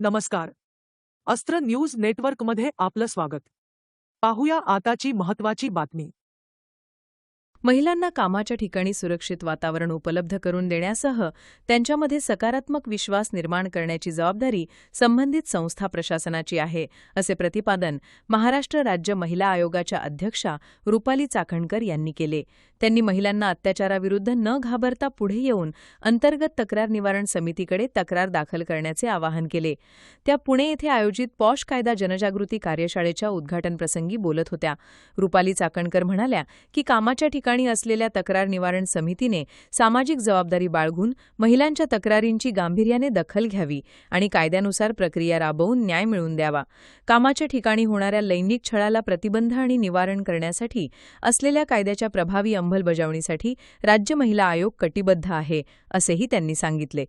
नमस्कार. अस्त्र न्यूज नेटवर्कमध्ये आपलं स्वागत. पाहूया आताची महत्वाची बातमी. महिलांना कामाच्या ठिकाणी सुरक्षित वातावरण उपलब्ध करून देण्यासह त्यांच्यामध्ये सकारात्मक विश्वास निर्माण करण्याची जबाबदारी संबंधित संस्था प्रशासनाची आहे असे प्रतिपादन महाराष्ट्र राज्य महिला आयोगाच्या अध्यक्षा रुपाली चाकणकर यांनी केले. त्यांनी महिलांना अत्याचाराविरुद्ध न घाबरता पुढे येऊन अंतर्गत तक्रार निवारण समितीकडे तक्रार दाखल करण्याचे आवाहन केले. त्या पुणे येथे आयोजित पॉश कायदा जनजागृती कार्यशाळेच्या उद्घाटनप्रसंगी बोलत होत्या. रुपाली चाकणकर म्हणाल्या की कामाच्या ठिकाणी ठिकाणी असलेल्या तक्रार निवारण समितीने सामाजिक जबाबदारी बाळगून महिलांच्या तक्रारींची गांभीर्याने दखल घ्यावी आणि कायद्यानुसार प्रक्रिया राबवून न्याय मिळवून द्यावा. कामाच्या ठिकाणी होणाऱ्या लैंगिक छळाला प्रतिबंध आणि निवारण करण्यासाठी असलेल्या कायद्याच्या प्रभावी अंमलबजावणीसाठी राज्य महिला आयोग कटिबद्ध आहे असेही त्यांनी सांगितले.